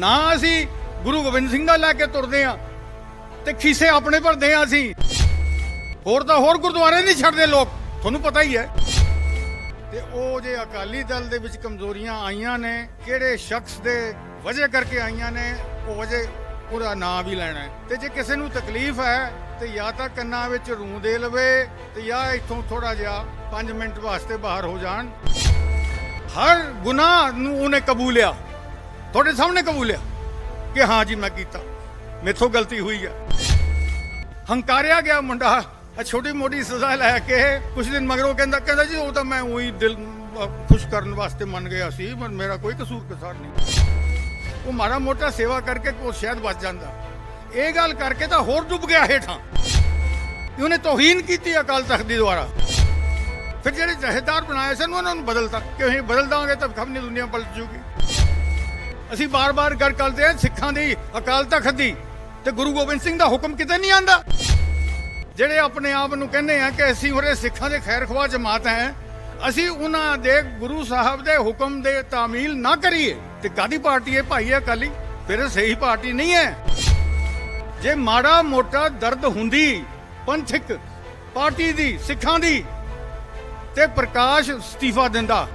ਨਾ ਅਸੀਂ ਗੁਰੂ ਗੋਬਿੰਦ ਸਿੰਘ ਦਾ ਲੈ ਕੇ ਤੁਰਦੇ ਆ ਤੇ ਖੀਸੇ ਆਪਣੇ ਭਰਦੇ ਆ ਅਸੀਂ। ਹੋਰ ਤਾਂ ਹੋਰ ਗੁਰਦੁਆਰੇ ਨਹੀਂ ਛੱਡਦੇ ਲੋਕ, ਤੁਹਾਨੂੰ ਪਤਾ ਹੀ ਹੈ। ਤੇ ਉਹ ਜੇ ਅਕਾਲੀ ਦਲ ਦੇ ਵਿੱਚ ਕਮਜ਼ੋਰੀਆਂ ਆਈਆਂ ਨੇ, ਕਿਹੜੇ ਸ਼ਖਸ ਦੇ ਵਜ੍ਹਾ ਕਰਕੇ ਆਈਆਂ ਨੇ, ਉਹ ਵਜ੍ਹਾ ਉਹਦਾ ਨਾਂ ਵੀ ਲੈਣਾ ਹੈ। ਤੇ ਜੇ ਕਿਸੇ ਨੂੰ ਤਕਲੀਫ ਹੈ, ਤੇ ਜਾਂ ਤਾਂ ਕੰਨਾਂ ਵਿੱਚ ਰੂੰ ਦੇ ਲਵੇ, ਤੇ ਜਾਂ ਇੱਥੋਂ ਥੋੜਾ ਜਿਹਾ 5 ਮਿੰਟ ਵਾਸਤੇ ਬਾਹਰ ਹੋ ਜਾਣ। ਹਰ ਗੁਨਾਹ ਨੂੰ ਉਹਨੇ ਕਬੂਲਿਆ। ਤੁਹਾਡੇ ਸਾਹਮਣੇ ਕਬੂਲਿਆ ਕਿ ਹਾਂ ਜੀ, ਮੈਂ ਕੀਤਾ। ਮੇਥੋਂ ਗਲਤੀ ਹੋਈ ਆ। ਹੰਕਾਰਿਆ ਗਿਆ ਮੁੰਡਾ ਛੋਟੀ ਮੋਟੀ ਸਜ਼ਾ ਲੈ ਕੇ ਕੁਝ ਦਿਨ ਮਗਰੋਂ ਕਹਿੰਦਾ ਕਹਿੰਦਾ ਜੀ, ਉਹ ਤਾਂ ਮੈਂ ਉਹੀ ਦਿਲ ਖੁਸ਼ ਕਰਨ ਵਾਸਤੇ ਮੰਨ ਗਿਆ ਸੀ, ਪਰ ਮੇਰਾ ਕੋਈ ਕਸੂਰ ਕਸਾਰ ਨਹੀਂ। ਉਹ ਮਾੜਾ ਮੋਟਾ ਸੇਵਾ ਕਰਕੇ ਉਹ ਸ਼ਾਇਦ ਬਚ ਜਾਂਦਾ। ਇਹ ਗੱਲ ਕਰਕੇ ਤਾਂ ਹੋਰ ਡੁੱਬ ਗਿਆ ਹੇਠਾਂ। ਤੇ ਉਹਨੇ ਤੋਹੀਨ ਕੀਤੀ ਅਕਾਲ ਤਖਤ ਦੀ ਦੁਆਰਾ। ਫਿਰ ਜਿਹੜੇ ਜਹੇਦਾਰ ਬਣਾਏ ਸਨ, ਉਹਨਾਂ ਨੂੰ ਬਦਲਤਾ। ਕਿ ਅਸੀਂ ਬਦਲ ਦਾਂਗੇ ਤਾਂ ਖਮਨੀ ਦੁਨੀਆ ਪਲਟ ਜੂਗੀ। ਅਸੀਂ ਬਾਰ-ਬਾਰ ਗੱਲ ਕਰਦੇ ਹਾਂ ਸਿੱਖਾਂ ਦੀ ਅਕਾਲ ਤਖਤ ਦੀ। ਤੇ ਗੁਰੂ ਗੋਬਿੰਦ ਸਿੰਘ ਦਾ ਹੁਕਮ ਕਿਤੇ ਨਹੀਂ ਆਂਦਾ? ਜਿਹੜੇ ਆਪਣੇ ਆਪ ਨੂੰ ਕਹਿੰਦੇ ਆ ਕਿ ਅਸੀਂ ਉਰੇ ਸਿੱਖਾਂ ਦੇ ਖੈਰ ਖਵਾ ਜਮਾਤ ਹੈ, ਅਸੀਂ ਉਹਨਾਂ ਦੇ ਗੁਰੂ ਸਾਹਿਬ ਦੇ ਹੁਕਮ ਦੇ ਤਾਮੀਲ ਨਾ ਕਰੀਏ। ਤੇ ਕਾਦੀ ਪਾਰਟੀ ਹੈ ਭਾਈ ਅਕਾਲੀ? ਫਿਰ ਸਹੀ ਪਾਰਟੀ ਨਹੀਂ ਹੈ। ਜੇ ਮਾੜਾ ਮੋਟਾ ਦਰਦ ਹੁੰਦੀ, ਪੰਥਕ, ਪਾਰਟੀ ਦੀ, ਸਿੱਖਾਂ ਦੀ, ਤੇ ਪ੍ਰਕਾਸ਼ ਅਸਤੀਫਾ ਦਿੰਦਾ।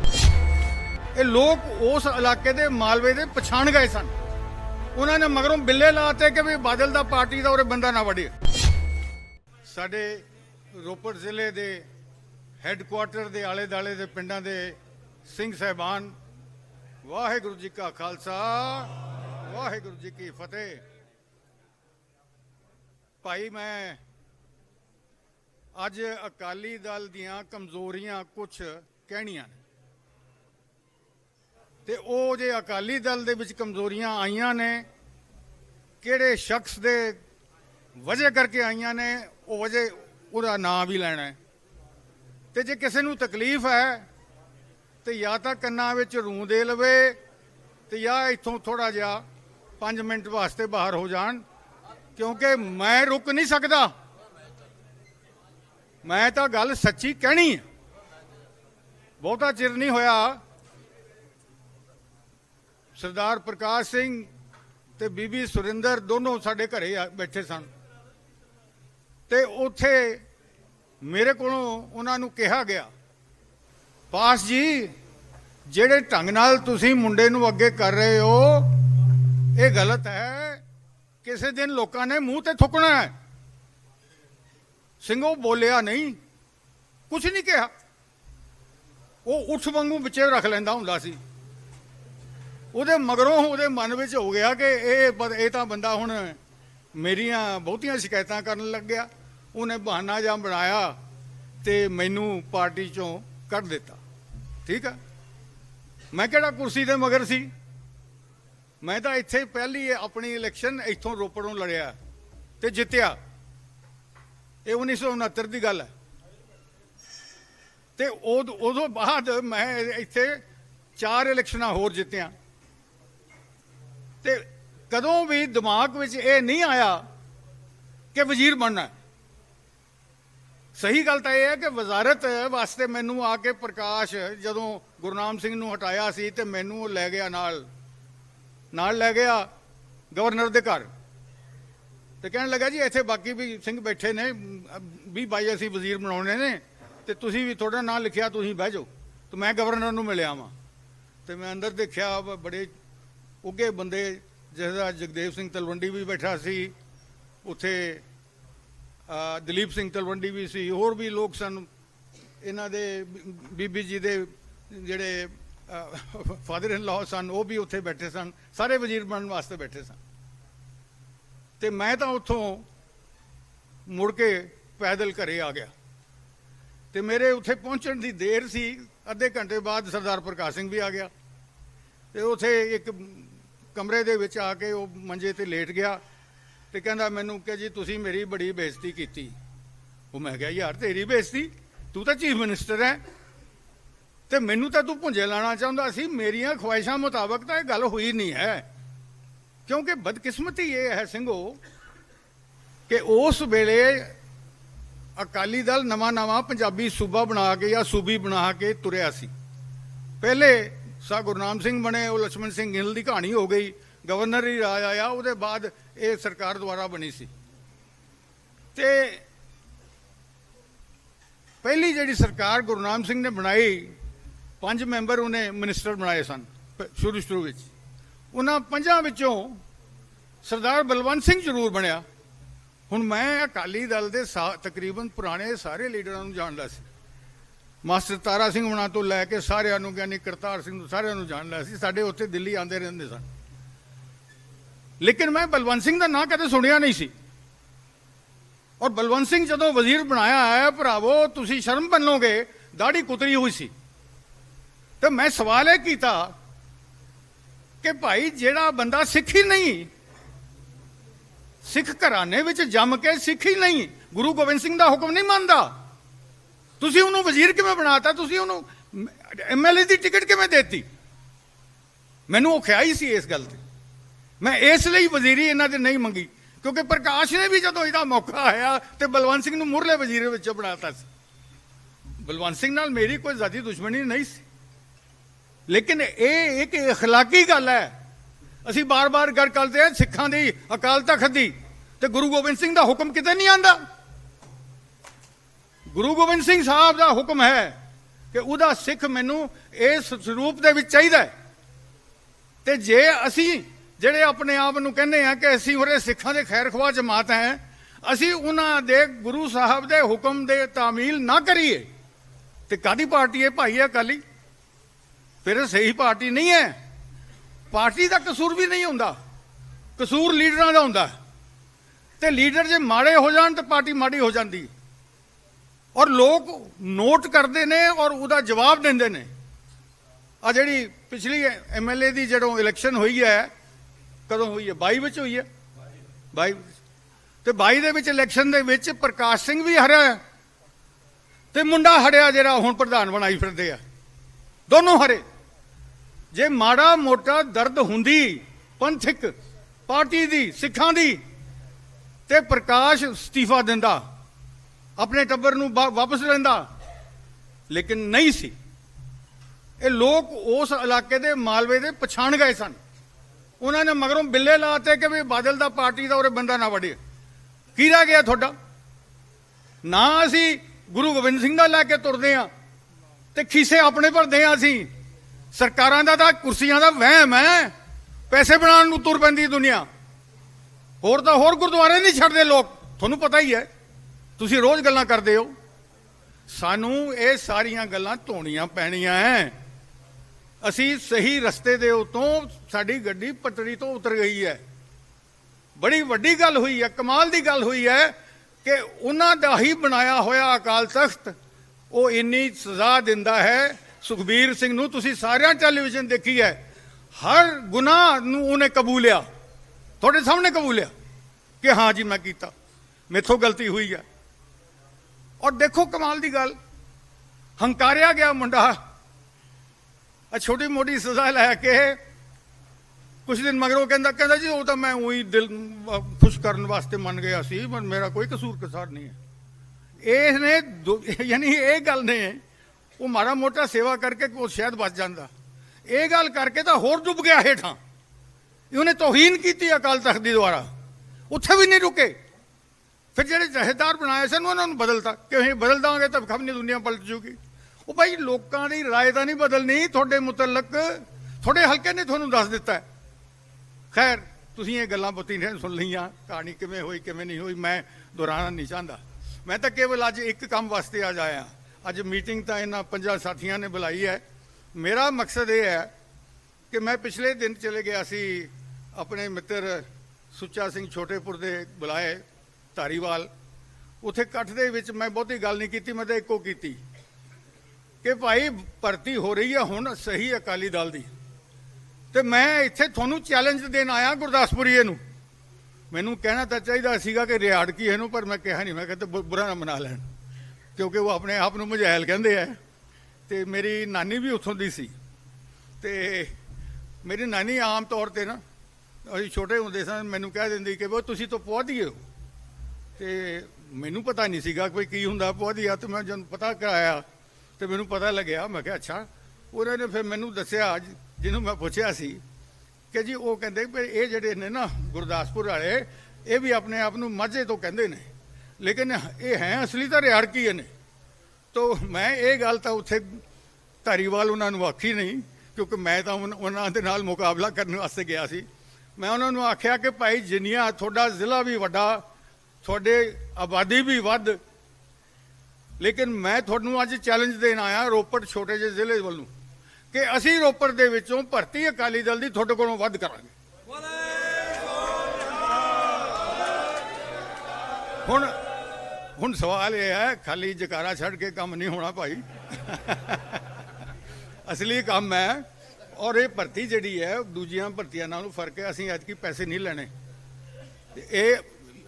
ਇਹ ਲੋਕ ਉਸ ਇਲਾਕੇ ਦੇ ਮਾਲਵੇ ਦੇ ਪਛਾਣ ਗਏ ਸਨ। ਉਹਨਾਂ ਨੇ ਮਗਰੋਂ ਬਿੱਲੇ ਲਾਤੇ ਕਿ ਵੀ ਬਾਦਲ ਦਾ ਪਾਰਟੀ ਦਾ ਉਰੇ ਬੰਦਾ ਨਾ ਵੜੇ ਸਾਡੇ ਰੋਪੜ ਜ਼ਿਲ੍ਹੇ ਦੇ ਹੈੱਡਕੁਆਟਰ ਦੇ ਆਲੇ ਦਾਲੇ ਦੇ ਪਿੰਡਾਂ ਦੇ ਸਿੰਘ ਸਹਿਬਾਨ, ਵਾਹਿਗੁਰੂ ਜੀ ਕਾ ਖਾਲਸਾ, ਵਾਹਿਗੁਰੂ ਜੀ ਕੀ ਫਤਿਹ। ਭਾਈ, ਮੈਂ ਅੱਜ ਅਕਾਲੀ ਦਲ ਦੀਆਂ ਕਮਜ਼ੋਰੀਆਂ ਕੁਝ ਕਹਿਣੀਆਂ ਨੇ। ਤੇ ਉਹ ਜੇ ਅਕਾਲੀ ਦਲ ਦੇ ਵਿੱਚ ਕਮਜ਼ੋਰੀਆਂ ਆਈਆਂ ਨੇ, ਕਿਹੜੇ ਸ਼ਖਸ ਦੇ ਵਜ੍ਹਾ ਕਰਕੇ ਆਈਆਂ ਨੇ, ਉਹ ਵਜ੍ਹਾ ਉਹਦਾ ਨਾਂ ਵੀ ਲੈਣਾ ਹੈ। ਤੇ ਜੇ ਕਿਸੇ ਨੂੰ ਤਕਲੀਫ ਹੈ, ਤੇ ਜਾਂ ਤਾਂ ਕੰਨਾਂ ਵਿੱਚ ਰੂੰ ਦੇ ਲਵੇ ਤੇ ਜਾਂ ਇੱਥੋਂ ਥੋੜਾ ਜਿਹਾ 5 ਮਿੰਟ ਵਾਸਤੇ ਬਾਹਰ ਹੋ ਜਾਣ, ਕਿਉਂਕਿ ਮੈਂ ਰੁਕ ਨਹੀਂ ਸਕਦਾ। ਮੈਂ ਤਾਂ ਗੱਲ ਸੱਚੀ ਕਹਿਣੀ ਹੈ। ਬਹੁਤਾ ਚਿਰ ਨਹੀਂ ਹੋਇਆ ਸਰਦਾਰ ਪ੍ਰਕਾਸ਼ ਸਿੰਘ ਤੇ ਬੀਬੀ ਸੁਰਿੰਦਰ ਦੋਨੋਂ ਸਾਡੇ ਘਰੇ ਆ- ਬੈਠੇ ਸਨ। ਤੇ ਉੱਥੇ ਮੇਰੇ ਕੋਲੋਂ ਉਹਨਾਂ ਨੂੰ ਕਿਹਾ ਗਿਆ, ਪਾਸ ਜੀ, ਜਿਹੜੇ ਢੰਗ ਨਾਲ ਤੁਸੀਂ ਮੁੰਡੇ ਨੂੰ ਅੱਗੇ ਕਰ ਰਹੇ ਹੋ, ਇਹ ਗਲਤ ਹੈ। ਕਿਸੇ ਦਿਨ ਲੋਕਾਂ ਨੇ ਮੂੰਹ ਤੇ ਥੁੱਕਣਾ ਹੈ। ਸਿੰਘੋ ਬੋਲਿਆ, ਨਹੀਂ ਕੁਝ ਨਹੀਂ ਕਿਹਾ। ਉਹ ਉੱਠ ਵਾਂਗੂ ਵਿੱਚੇ ਰੱਖ ਲੈਂਦਾ ਹੁੰਦਾ ਸੀ। ਉਹਦੇ ਮਗਰੋਂ ਉਹਦੇ ਮਨ ਵਿੱਚ ਹੋ ਗਿਆ ਕਿ ਇਹ ਬ- ਇਹ ਤਾਂ ਬੰਦਾ ਹੁਣ ਮੇਰੀਆਂ ਬਹੁਤੀਆਂ ਸ਼ਿਕਾਇਤਾਂ ਕਰਨ ਲੱਗ ਗਿਆ। ਉਹਨੇ ਬਹਾਨਾ ਜਾਂ ਬਣਾਇਆ ਤੇ ਮੈਨੂੰ ਪਾਰਟੀ ਚੋਂ ਕੱਢ ਦਿੱਤਾ। ਠੀਕ ਆ? ਮੈਂ ਕਿਹੜਾ ਕੁਰਸੀ ਦੇ ਮਗਰ ਸੀ? ਮੈਂ ਤਾਂ ਇੱਥੇ ਪਹਿਲੀ ਆਪਣੀ ਇਲੈਕਸ਼ਨ ਇੱਥੋਂ ਰੋਪੜੋਂ ਲੜਿਆ ਤੇ ਜਿੱਤਿਆ। ਇਹ 1969 ਦੀ ਗੱਲ ਹੈ। ਤੇ ਉਦ- ਉਦੋਂ ਬਾਅਦ ਮੈਂ ਇੱਥੇ ਚਾਰ ਇਲੈਕਸ਼ਨਾਂ ਹੋਰ ਜਿੱਤਿਆ। ਤੇ ਕਦੋਂ ਵੀ ਦਿਮਾਗ ਵਿੱਚ ਇਹ ਨਹੀਂ ਆਇਆ ਕਿ ਵਜ਼ੀਰ ਬਣਨਾ ਸਹੀ ਗੱਲ ਤਾਂ ਇਹ ਹੈ ਕਿ ਵਜ਼ਾਰਤ ਵਾਸਤੇ ਮੈਨੂੰ ਆ ਕੇ ਪ੍ਰਕਾਸ਼ ਜਦੋਂ ਗੁਰਨਾਮ ਸਿੰਘ ਨੂੰ ਹਟਾਇਆ ਸੀ ਤੇ ਮੈਨੂੰ ਉਹ ਲੈ ਗਿਆ ਨਾਲ। ਨਾਲ ਲੈ ਗਿਆ ਗਵਰਨਰ ਦੇ ਘਰ। ਤੇ ਕਹਿਣ ਲੱਗਾ ਜੀ, ਇੱਥੇ ਬਾਕੀ ਵੀ ਸਿੰਘ ਬੈਠੇ ਨੇ ਵੀ ਬਾਈ ਅਸੀਂ ਵਜ਼ੀਰ ਬਣਾਉਣੇ ਨੇ ਤੇ ਤੁਸੀਂ ਵੀ ਤੁਹਾਡਾ ਨਾਂ ਲਿਖਿਆ ਤੁਸੀਂ ਬਹਿ ਜਾਓ। ਤੇ ਮੈਂ ਗਵਰਨਰ ਨੂੰ ਮਿਲਿਆ ਵਾਂ। ਤੇ ਮੈਂ ਅੰਦਰ ਦੇਖਿਆ, ਬੜੇ ਉੱਗੇ ਬੰਦੇ ਜਿਹਦਾ ਜਗਦੇਵ ਸਿੰਘ ਤਲਵੰਡੀ ਵੀ ਬੈਠਾ ਸੀ, ਉੱਥੇ ਦਲੀਪ ਸਿੰਘ ਤਲਵੰਡੀ ਵੀ ਸੀ, ਹੋਰ ਵੀ ਲੋਕ ਸਨ। ਇਹਨਾਂ ਦੇ ਬੀਬੀ ਜੀ ਦੇ ਜਿਹੜੇ ਫਾਦਰ ਇਨ ਲਾਅ ਸਨ, ਉਹ ਵੀ ਉੱਥੇ ਬੈਠੇ ਸਨ, ਸਾਰੇ ਵਜ਼ੀਰ ਬਣਨ ਵਾਸਤੇ ਬੈਠੇ ਸਨ। ਤੇ ਮੈਂ ਤਾਂ ਉੱਥੋਂ ਮੁੜ ਕੇ ਪੈਦਲ ਘਰੇ ਆ ਗਿਆ। ਤੇ ਮੇਰੇ ਉੱਥੇ ਪਹੁੰਚਣ ਦੀ ਦੇਰ ਸੀ, ਅੱਧੇ ਘੰਟੇ ਬਾਅਦ ਸਰਦਾਰ ਪ੍ਰਕਾਸ਼ ਸਿੰਘ ਵੀ ਆ ਗਿਆ। ਤੇ ਉਥੇ ਇੱਕ ਕਮਰੇ ਦੇ ਵਿੱਚ ਆ ਕੇ ਉਹ ਮੰਜੇ ਤੇ ਲੇਟ ਗਿਆ ਤੇ ਕਹਿੰਦਾ ਮੈਨੂੰ ਕਿ ਜੀ ਤੁਸੀਂ ਮੇਰੀ ਬੜੀ ਬੇਇੱਜ਼ਤੀ ਕੀਤੀ। ਉਹ ਮੈਂ ਕਿਹਾ, ਯਾਰ ਤੇਰੀ ਬੇਇੱਜ਼ਤੀ? ਤੂੰ ਤਾਂ ਚੀਫ ਮਿਨਿਸਟਰ ਹੈ ਤੇ ਮੈਨੂੰ ਤਾਂ ਤੂੰ ਭੁੰਜੇ ਲਾਣਾ ਚਾਹੁੰਦਾ ਸੀ। ਮੇਰੀਆਂ ਖੁਆਇਸ਼ਾਂ ਮੁਤਾਬਕ ਤਾਂ ਇਹ ਗੱਲ ਹੋਈ ਨਹੀਂ ਹੈ। ਕਿਉਂਕਿ ਬਦਕਿਸਮਤੀ ਇਹ ਹੈ ਸਿੰਘੋ ਕਿ ਉਸ ਵੇਲੇ ਅਕਾਲੀ ਦਲ ਨਵਾਂ ਨਵਾਂ ਪੰਜਾਬੀ ਸੂਬਾ ਬਣਾ ਕੇ ਜਾਂ ਸੂਬੀ ਬਣਾ ਕੇ ਤੁਰਿਆ ਸੀ। ਪਹਿਲੇ ਸਾ ਗੁਰਨਾਮ ਸਿੰਘ ਬਣੇ, ਉਹ ਲక్ష్మణ ਸਿੰਘ ਗਿੱਲ ਦੀ ਕਹਾਣੀ ਹੋ ਗਈ, ਗਵਰਨਰ ਹੀ ਰਾਜ ਆਇਆ, ਉਹਦੇ ਬਾਅਦ ਇਹ ਸਰਕਾਰ ਦੁਆਰਾ ਬਣੀ ਸੀ। ਤੇ ਪਹਿਲੀ ਜਿਹੜੀ ਸਰਕਾਰ ਗੁਰਨਾਮ ਸਿੰਘ ਨੇ ਬਣਾਈ, ਪੰਜ ਮੈਂਬਰ ਉਹਨੇ ਮਿਨਿਸਟਰ ਬਣਾਏ ਸਨ ਸ਼ੁਰੂ ਸ਼ੁਰੂ ਵਿੱਚ। ਉਹਨਾਂ ਪੰਜਾਂ ਵਿੱਚੋਂ ਸਰਦਾਰ ਬਲਵੰਤ ਸਿੰਘ ਜ਼ਰੂਰ ਬਣਿਆ। ਹੁਣ ਮੈਂ ਅਕਾਲੀ ਦਲ ਦੇ ਤਕਰੀਬਨ ਪੁਰਾਣੇ ਸਾਰੇ ਲੀਡਰਾਂ ਨੂੰ ਜਾਣਦਾ ਸੀ। ਮਾਸਟਰ ਤਾਰਾ ਸਿੰਘ ਹੁਣਾਂ ਤੋਂ ਲੈ ਕੇ ਸਾਰਿਆਂ ਨੂੰ, ਗਿਆਨੀ ਕਰਤਾਰ ਸਿੰਘ ਨੂੰ ਸਾਰਿਆਂ ਨੂੰ ਜਾਣ ਲਿਆ ਸੀ। ਸਾਡੇ ਉੱਥੇ ਦਿੱਲੀ ਆਉਂਦੇ ਰਹਿੰਦੇ ਸਨ। ਲੇਕਿਨ ਮੈਂ ਬਲਵੰਤ ਸਿੰਘ ਦਾ ਨਾਂ ਕਦੇ ਸੁਣਿਆ ਨਹੀਂ ਸੀ। ਔਰ ਬਲਵੰਤ ਸਿੰਘ ਜਦੋਂ ਵਜ਼ੀਰ ਬਣਾਇਆ ਹੈ, ਭਰਾਵੋ, ਤੁਸੀਂ ਸ਼ਰਮ ਮੰਨੋਗੇ ਦਾੜੀ ਕੁਤਰੀ ਹੋਈ ਸੀ। ਤੇ ਮੈਂ ਸਵਾਲ ਇਹ ਕੀਤਾ ਕਿ ਭਾਈ, ਜਿਹੜਾ ਬੰਦਾ ਸਿੱਖ ਹੀ ਨਹੀਂ, ਸਿੱਖ ਘਰਾਣੇ ਵਿੱਚ ਜੰਮ ਕੇ ਸਿੱਖ ਹੀ ਨਹੀਂ, ਗੁਰੂ ਗੋਬਿੰਦ ਸਿੰਘ ਦਾ ਹੁਕਮ ਨਹੀਂ ਮੰਨਦਾ। ਤੁਸੀਂ ਉਹਨੂੰ ਵਜ਼ੀਰ ਕਿਵੇਂ ਬਣਾਤਾ ਤੁਸੀਂ ਉਹਨੂੰ ਐਮਐਲਏ ਦੀ ਟਿਕਟ ਕਿਵੇਂ ਦੇਤੀ ਮੈਨੂੰ ਉਹ ਖਿਆਈ ਸੀ ਇਸ ਗੱਲ ਤੇ ਮੈਂ ਇਸ ਲਈ ਵਜ਼ੀਰੀ ਇਹਨਾਂ ਦੇ ਨਹੀਂ ਮੰਗੀ ਕਿਉਂਕਿ ਪ੍ਰਕਾਸ਼ ਨੇ ਵੀ ਜਦੋਂ ਇਹਦਾ ਮੌਕਾ ਆਇਆ ਤੇ ਬਲਵੰਤ ਸਿੰਘ ਨੂੰ ਮੁਰਲੇ ਵਜ਼ੀਰ ਵਿੱਚ ਬਣਾਤਾ ਸੀ ਬਲਵੰਤ ਸਿੰਘ ਨਾਲ ਮੇਰੀ ਕੋਈ ਜ਼ਾਤੀ ਦੁਸ਼ਮਣੀ ਨਹੀਂ ਸੀ ਲੇਕਿਨ ਇਹ ਇੱਕ اخلاقی ਗੱਲ ਹੈ ਅਸੀਂ ਬਾਰ-ਬਾਰ ਗੱਲ ਕਰਦੇ ਹਾਂ ਸਿੱਖਾਂ ਦੀ ਅਕਾਲ ਤਖਤ ਦੀ ਤੇ ਗੁਰੂ ਗੋਬਿੰਦ ਸਿੰਘ ਦਾ ਹੁਕਮ ਕਿਤੇ ਨਹੀਂ ਆਂਦਾ ਗੁਰੂ ਗੋਬਿੰਦ ਸਿੰਘ ਸਾਹਿਬ ਦਾ ਹੁਕਮ ਹੈ ਕਿ ਉਹਦਾ ਸਿੱਖ ਮੈਨੂੰ ਇਸ ਸਰੂਪ ਦੇ ਵਿੱਚ ਚਾਹੀਦਾ ਹੈ। ਤੇ ਜੇ ਅਸੀਂ ਜਿਹੜੇ ਆਪਣੇ ਆਪ ਨੂੰ ਕਹਿੰਦੇ ਆ ਕਿ ਅਸੀਂ ਉਰੇ ਸਿੱਖਾਂ ਦੇ ਖੈਰ ਖਵਾ ਜਮਾਤ ਹੈ, ਅਸੀਂ ਉਹਨਾਂ ਦੇ ਗੁਰੂ ਸਾਹਿਬ ਦੇ ਹੁਕਮ ਦੇ ਤਾਮੀਲ ਨਾ ਕਰੀਏ, ਤੇ ਕਾਦੀ ਪਾਰਟੀ ਹੈ ਭਾਈ ਹੈ ਅਕਾਲੀ? ਫਿਰ ਸਹੀ ਪਾਰਟੀ ਨਹੀਂ ਹੈ। ਪਾਰਟੀ ਦਾ ਕਸੂਰ ਵੀ ਨਹੀਂ ਹੁੰਦਾ। ਕਸੂਰ ਲੀਡਰਾਂ ਦਾ ਹੁੰਦਾ। ਤੇ ਲੀਡਰ ਜੇ ਮਾੜੇ ਹੋ ਜਾਣ, ਤਾਂ ਪਾਰਟੀ ਮਾੜੀ ਹੋ ਜਾਂਦੀ। ਔਰ ਲੋਕ ਨੋਟ ਕਰਦੇ ਨੇ ਔਰ ਉਹਦਾ ਜਵਾਬ ਦਿੰਦੇ ਨੇ। ਆ ਜਿਹੜੀ ਪਿਛਲੀ ਐਮਐਲਏ ਦੀ ਜਦੋਂ ਇਲੈਕਸ਼ਨ ਹੋਈ ਹੈ, ਕਦੋਂ ਹੋਈ ਹੈ? 22 ਵਿੱਚ ਹੋਈ ਹੈ? 22 ਤੇ 22 ਦੇ ਵਿੱਚ ਇਲੈਕਸ਼ਨ ਦੇ ਵਿੱਚ ਪ੍ਰਕਾਸ਼ ਸਿੰਘ ਵੀ ਹਰਿਆ ਹੈ ਤੇ ਮੁੰਡਾ ਹਰਿਆ ਜਿਹੜਾ ਹੁਣ ਪ੍ਰਧਾਨ ਬਣਾਈ ਫਿਰਦੇ ਆ। ਦੋਨੋਂ ਹਰੇ। ਜੇ ਮਾੜਾ ਮੋਟਾ ਦਰਦ ਹੁੰਦੀ, ਪੰਥਕ, ਪਾਰਟੀ ਦੀ, ਸਿੱਖਾਂ ਦੀ, ਤੇ ਪ੍ਰਕਾਸ਼ ਅਸਤੀਫਾ ਦਿੰਦਾ। ਆਪਣੇ ਟੱਬਰ ਨੂੰ ਵਾ- ਵਾਪਸ ਲੈਂਦਾ। ਲੇਕਿਨ ਨਹੀਂ ਸੀ। ਇਹ ਲੋਕ ਉਸ ਇਲਾਕੇ ਦੇ ਮਾਲਵੇ ਦੇ ਪਛਾਣ ਗਏ ਸਨ। ਉਹਨਾਂ ਨੇ ਮਗਰੋਂ ਬਿੱਲੇ ਲਾਤੇ ਕਿ ਵੀ ਬਾਦਲ ਦਾ ਪਾਰਟੀ ਦਾ ਉਰੇ ਬੰਦਾ ਨਾ ਵੜੇ ਕੀ ਰਹਿ ਗਿਆ ਤੁਹਾਡਾ? ਨਾ ਅਸੀਂ ਗੁਰੂ ਗੋਬਿੰਦ ਸਿੰਘ ਦਾ ਲੈ ਕੇ ਤੁਰਦੇ ਆ ਤੇ ਖੀਸੇ ਆਪਣੇ ਭਰਦੇ ਆ ਅਸੀਂ। ਸਰਕਾਰਾਂ ਦਾ ਤਾਂ ਕੁਰਸੀਆਂ ਦਾ ਵਹਿਮ ਹੈ। ਪੈਸੇ ਬਣਾਉਣ ਨੂੰ ਤੁਰ ਪੈਂਦੀ ਦੁਨੀਆ। ਹੋਰ ਤਾਂ ਹੋਰ ਗੁਰਦੁਆਰੇ ਨਹੀਂ ਛੱਡਦੇ ਲੋਕ। ਤੁਹਾਨੂੰ ਪਤਾ ਹੀ ਹੈ। ਤੁਸੀਂ ਰੋਜ਼ ਗੱਲਾਂ ਕਰਦੇ ਹੋ। ਸਾਨੂੰ ਇਹ ਸਾਰੀਆਂ ਗੱਲਾਂ ਧੋਣੀਆਂ ਪੈਣੀਆਂ ਐ। ਅਸੀਂ ਸਹੀ ਰਸਤੇ ਦੇ ਉਤੋਂ ਸਾਡੀ ਗੱਡੀ ਪਟੜੀ ਤੋਂ ਉਤਰ ਗਈ ਹੈ ਬੜੀ ਵੱਡੀ ਗੱਲ ਹੋਈ ਹੈ ਕਮਾਲ ਦੀ ਗੱਲ ਹੋਈ ਹੈ ਕਿ ਉਹਨਾਂ ਦਾ ਹੀ ਬਣਾਇਆ ਹੋਇਆ ਅਕਾਲ ਤਖਤ, ਉਹ ਇੰਨੀ ਸਜ਼ਾ ਦਿੰਦਾ ਹੈ। ਸੁਖਬੀਰ ਸਿੰਘ ਨੂੰ ਤੁਸੀਂ ਸਾਰਿਆਂ ਟੈਲੀਵਿਜ਼ਨ ਦੇਖੀ ਹੈ ਹਰ ਗੁਨਾਹ ਨੂੰ ਉਹਨੇ ਕਬੂਲਿਆ। ਤੁਹਾਡੇ ਸਾਹਮਣੇ ਕਬੂਲਿਆ ਕਿ ਹਾਂ ਜੀ ਮੈਂ ਕੀਤਾ। ਮੇਥੋਂ ਗਲਤੀ ਹੋਈ ਹੈ ਔਰ ਦੇਖੋ ਕਮਾਲ ਦੀ ਗੱਲ। ਹੰਕਾਰਿਆ ਗਿਆ ਮੁੰਡਾ। ਆ ਛੋਟੀ ਮੋਟੀ ਸਜ਼ਾ ਲੈ ਕੇ ਕੁਝ ਦਿਨ ਮਗਰੋਂ ਕਹਿੰਦਾ ਕਹਿੰਦਾ ਜੀ, ਉਹ ਤਾਂ ਮੈਂ ਉਹੀ ਦਿਲ ਖੁਸ਼ ਕਰਨ ਵਾਸਤੇ ਮੰਨ ਗਿਆ ਸੀ, ਪਰ ਮੇਰਾ ਕੋਈ ਕਸੂਰ ਕਸਾਰ ਨਹੀਂ ਹੈ। ਇਸ ਨੇ ਦੋ- ਯਾਨੀ ਇਹ ਗੱਲ ਨੇ, ਉਹ ਮਾੜਾ ਮੋਟਾ ਸੇਵਾ ਕਰਕੇ ਉਹ ਸ਼ਾਇਦ ਬਚ ਜਾਂਦਾ। ਇਹ ਗੱਲ ਕਰਕੇ ਤਾਂ ਹੋਰ ਡੁੱਬ ਗਿਆ ਹੇਠਾਂ। ਉਹਨੇ ਤੋਹੀਨ ਕੀਤੀ ਅਕਾਲ ਤਖਤ ਦੀ ਦੁਆਰਾ। ਉੱਥੇ ਵੀ ਨਹੀਂ ਰੁਕੇ। ਫਿਰ ਜਿਹੜੇ ਜਹੇਦਾਰ ਬਣਾਏ ਸਨ, ਉਹਨਾਂ ਨੂੰ ਬਦਲਤਾ। ਕਿ ਅਸੀਂ ਬਦਲ ਦਾਂਗੇ ਤਾਂ ਖਮਨੀ ਦੁਨੀਆ ਪਲਟ ਜੂਗੀ। ਉਹ ਭਾਈ ਲੋਕਾਂ ਦੀ ਰਾਏ ਤਾਂ ਨਹੀਂ ਬਦਲਣੀ, ਤੁਹਾਡੇ ਮੁਤਲਕ, ਤੁਹਾਡੇ ਹਲਕੇ ਨੇ ਤੁਹਾਨੂੰ ਦੱਸ ਦਿੱਤਾ ਖੈਰ, ਤੁਸੀਂ ਇਹ ਗੱਲਾਂ ਬਤੀ ਨੇ ਸੁਣ ਲਈਆਂ, ਕਹਾਣੀ ਕਿਵੇਂ ਹੋਈ, ਕਿਵੇਂ ਨਹੀਂ ਹੋਈ, ਮੈਂ ਦੁਹਰਾਉਣਾ ਨਹੀਂ ਚਾਹੁੰਦਾ। ਮੈਂ ਤਾਂ ਕੇਵਲ ਅੱਜ ਇੱਕ ਕੰਮ ਵਾਸਤੇ ਅੱਜ ਆਇਆ। ਅੱਜ ਮੀਟਿੰਗ ਤਾਂ ਇਹਨਾਂ ਪੰਜਾਂ ਸਾਥੀਆਂ ਨੇ ਬੁਲਾਈ ਹੈ। ਮੇਰਾ ਮਕਸਦ ਇਹ ਹੈ ਕਿ ਮੈਂ ਪਿਛਲੇ ਦਿਨ ਚਲੇ ਗਿਆ ਸੀ, ਆਪਣੇ ਮਿੱਤਰ ਸੁੱਚਾ ਸਿੰਘ ਛੋਟੇਪੁਰ ਦੇ ਬੁਲਾਏ। ਧਾਰੀਵਾਲ, ਉੱਥੇ ਇਕੱਠ ਦੇ ਵਿੱਚ ਮੈਂ ਬਹੁਤੀ ਗੱਲ ਨਹੀਂ ਕੀਤੀ, ਮੈਂ ਤਾਂ ਇੱਕੋ ਕੀਤੀ ਕਿ ਭਾਈ ਭਰਤੀ ਹੋ ਰਹੀ ਹੈ ਹੁਣ ਸਹੀ ਅਕਾਲੀ ਦਲ ਦੀ। ਤੇ ਮੈਂ ਇੱਥੇ ਤੁਹਾਨੂੰ ਚੈਲੰਜ ਦੇਣ ਆਇਆ ਗੁਰਦਾਸਪੁਰੀਏ ਨੂੰ। ਮੈਨੂੰ ਕਹਿਣਾ ਤਾਂ ਚਾਹੀਦਾ ਸੀਗਾ ਕਿ ਰਿਆੜ ਕੀ ਇਹਨੂੰ, ਪਰ ਮੈਂ ਕਿਹਾ ਨਹੀਂ, ਮੈਂ ਕਹਿੰਦਾ ਬੁਰਾ ਨਾ ਮਨਾ ਲੈਣ, ਕਿਉਂਕਿ ਉਹ ਆਪਣੇ ਆਪ ਨੂੰ ਮਜੈਲ ਕਹਿੰਦੇ ਆ। ਤੇ ਮੇਰੀ ਨਾਨੀ ਵੀ ਉੱਥੋਂ ਦੀ ਸੀ। ਤੇ ਮੇਰੀ ਨਾਨੀ ਆਮ ਤੌਰ ਤੇ ਨਾ, ਅਸੀਂ ਛੋਟੇ ਹੁੰਦੇ ਸਨ ਮੈਨੂੰ ਕਹਿ ਦਿੰਦੀ ਕਿ ਉਹ ਤੁਸੀਂ ਤਾਂ ਪਹੁੰਚੀਏ ਹੋ। ਤੇ ਮੈਨੂੰ ਪਤਾ ਨਹੀਂ ਸੀਗਾ ਕੋਈ ਕੀ ਹੁੰਦਾ ਪਹੁੰਚਿਆ ਤੇ ਮੈਂ ਜਦੋਂ ਪਤਾ ਕਰਾਇਆ ਤੇ ਮੈਨੂੰ ਪਤਾ ਲੱਗਿਆ, ਮੈਂ ਕਿਹਾ, ਅੱਛਾ। ਉਹਨਾਂ ਨੇ ਫਿਰ ਮੈਨੂੰ ਦੱਸਿਆ, ਜਿਹਨੂੰ ਮੈਂ ਪੁੱਛਿਆ ਸੀ ਕਿ ਜੀ ਉਹ ਕਹਿੰਦੇ ਵੀ ਇਹ ਜਿਹੜੇ ਨੇ ਨਾ ਗੁਰਦਾਸਪੁਰ ਵਾਲੇ, ਇਹ ਵੀ ਆਪਣੇ ਆਪ ਨੂੰ ਮਾਝੇ ਤੋਂ ਕਹਿੰਦੇ ਨੇ। ਲੇਕਿਨ ਇਹ ਹੈ, ਅਸਲੀ ਤਾਂ ਰਿਆੜਕੀ ਨੇ ਤੋ ਮੈਂ ਇਹ ਗੱਲ ਤਾਂ ਉੱਥੇ ਧਾਰੀਵਾਲ ਉਹਨਾਂ ਨੂੰ ਆਖੀ ਨਹੀਂ, ਕਿਉਂਕਿ ਮੈਂ ਤਾਂ ਉਨ- ਉਹਨਾਂ ਦੇ ਨਾਲ ਮੁਕਾਬਲਾ ਕਰਨ ਵਾਸਤੇ ਗਿਆ ਸੀ। ਮੈਂ ਉਹਨਾਂ ਨੂੰ ਆਖਿਆ ਕਿ ਭਾਈ ਜਿੰਨੀਆਂ ਤੁਹਾਡਾ ਜ਼ਿਲ੍ਹਾ ਵੀ ਵੱਡਾ ਤੁਹਾਡੇ ਆਬਾਦੀ ਵੀ ਵੱਧ। ਲੇਕਿਨ ਮੈਂ ਤੁਹਾਨੂੰ ਅੱਜ ਚੈਲੰਜ ਦੇਣ ਆਇਆ ਰੋਪੜ ਛੋਟੇ ਜਿਹੇ ਜ਼ਿਲ੍ਹੇ ਵੱਲੋਂ ਕਿ ਅਸੀਂ ਰੋਪੜ ਦੇ ਵਿੱਚੋਂ ਭਰਤੀ ਅਕਾਲੀ ਦਲ ਦੀ ਤੁਹਾਡੇ ਕੋਲੋਂ ਵੱਧ ਕਰਾਂਗੇ। ਹੁਣ ਹੁਣ ਸਵਾਲ ਇਹ ਹੈ, ਖਾਲੀ ਜਕਾਰਾ ਛੱਡ ਕੇ ਕੰਮ ਨਹੀਂ ਹੋਣਾ ਭਾਈ। ਅਸਲੀ ਕੰਮ ਹੈ, ਔਰ ਇਹ ਭਰਤੀ ਜਿਹੜੀ ਹੈ, ਦੂਜੀਆਂ ਭਰਤੀਆਂ ਨਾਲੋਂ ਫ਼ਰਕ ਹੈ, ਅਸੀਂ ਅੱਜ ਕੀ ਪੈਸੇ ਨਹੀਂ ਲੈਣੇ। ਇਹ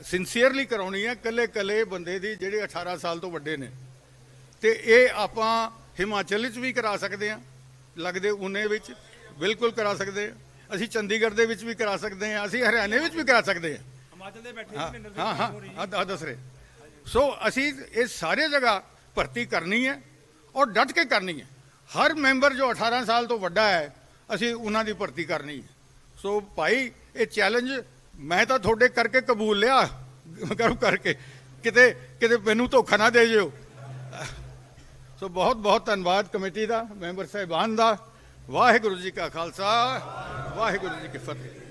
ਸਿੰਸੀਅਰਲੀ ਕਰਾਉਣੀ ਹੈ ਕੱਲੇ ਕੱਲੇ ਬੰਦੇ ਦੀ ਜਿਹੜੇ 18 ਸਾਲ ਤੋਂ ਵੱਡੇ ਨੇ। ਤੇ ਇਹ ਆਪਾਂ ਹਿਮਾਚਲ ਵਿੱਚ ਵੀ ਕਰਾ ਸਕਦੇ ਹਾਂ ਲੱਗਦੇ ਉਨੇ ਵਿੱਚ ਬਿਲਕੁਲ ਕਰਾ ਸਕਦੇ ਹਾਂ ਅਸੀਂ ਚੰਡੀਗੜ੍ਹ ਦੇ ਵਿੱਚ ਵੀ ਕਰਾ ਸਕਦੇ ਹਾਂ ਅਸੀਂ ਹਰਿਆਣੇ ਵਿੱਚ ਵੀ ਕਰਾ ਸਕਦੇ ਹਾਂ ਹਿਮਾਚਲ ਦੇ ਬੈਠੇ ਹਾਂ ਹਾਂ ਹਾਂ ਦੱਸ ਰਹੇ। ਸੋ ਅਸੀਂ ਇਹ ਸਾਰੇ ਜਗ੍ਹਾ ਭਰਤੀ ਕਰਨੀ ਹੈ ਔਰ ਡਟ ਕੇ ਕਰਨੀ ਹੈ। ਹਰ ਮੈਂਬਰ ਜੋ 18 ਸਾਲ ਤੋਂ ਵੱਡਾ ਹੈ ਅਸੀਂ ਉਹਨਾਂ ਦੀ ਭਰਤੀ ਕਰਨੀ ਹੈ। ਸੋ ਭਾਈ ਇਹ ਚੈਲੰਜ ਮੈਂ ਤਾਂ ਤੁਹਾਡੇ ਕਰਕੇ ਕਬੂਲ ਲਿਆ। ਕਰੋ ਕਰਕੇ। ਕਿਤੇ ਕਿਤੇ ਮੈਨੂੰ ਧੋਖਾ ਨਾ ਦੇ ਜਿਓ। ਸੋ ਬਹੁਤ ਬਹੁਤ ਧੰਨਵਾਦ ਕਮੇਟੀ ਦਾ, ਮੈਂਬਰ ਸਾਹਿਬਾਨ ਦਾ। ਵਾਹਿਗੁਰੂ ਜੀ ਕਾ ਖਾਲਸਾ, ਵਾਹਿਗੁਰੂ ਜੀ ਕੀ ਫਤਿਹ।